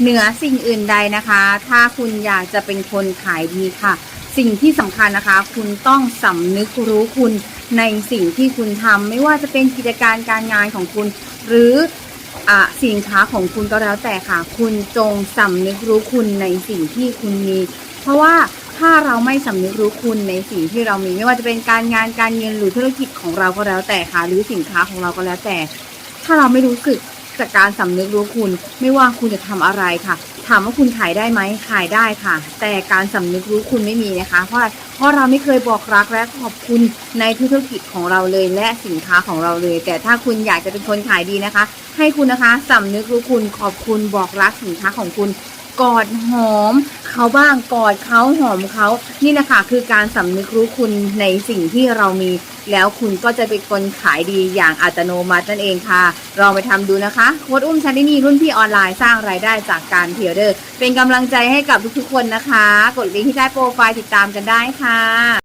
เหนือสิ่งอื่นใดนะคะ ถ้าคุณอยากจะเป็นคนขายดีค่ะ สิ่งที่สำคัญนะคะ คุณต้องสำนึกรู้คุณในสิ่งที่คุณทำไม่ว่าจะเป็นกิจการการงานของคุณ หรืออสินค้าของคุณก็แล้วแต่ค่ะ คุณจงสำนึกรู้คุณในสิ่งที่คุณมี เพราะว่าถ้าเราไม่สำนึกรู้คุณในสิ่งที่เรามี ไม่ว่าจะเป็นการงานการเงินหรือธุรกิจของเราก็แล้วแต่ค่ะ หรือสินค้าของเราก็แล้วแต่ ถ้าเราไม่รู้สึก จากการสำนึกรู้คุณ ไม่ว่าคุณจะทำอะไรค่ะ ถามว่าคุณขายได้ไหมขายได้ค่ะ แต่การสำนึกรู้คุณไม่มีนะคะ เพราะเพราะเราไม่เคยบอกรักและขอบคุณในธุรกิจของเราเลยและสินค้าของเราเลย แต่ถ้าคุณอยากจะเป็นคนขายดีนะคะ ให้คุณนะคะสำนึกรู้คุณขอบคุณบอกรักสินค้าของคุณกอดหอม เขาบ้างกอดเขาหอมเขานี่นะคะคือการสำนึกรู้คุณในสิ่งที่เรามี แล้วคุณก็จะเป็นคนขายดีอย่างอัตโนมัตินั่นเองค่ะลองไปทำดูนะคะโค้ดอุ้มชันดินีรุ่นพี่ออนไลน์สร้างรายได้จากการเทรดเดอร์ เป็นกำลังใจให้กับทุกๆคนนะคะ กดลิงก์ที่ใต้โปรไฟล์ติดตามกันได้ค่ะ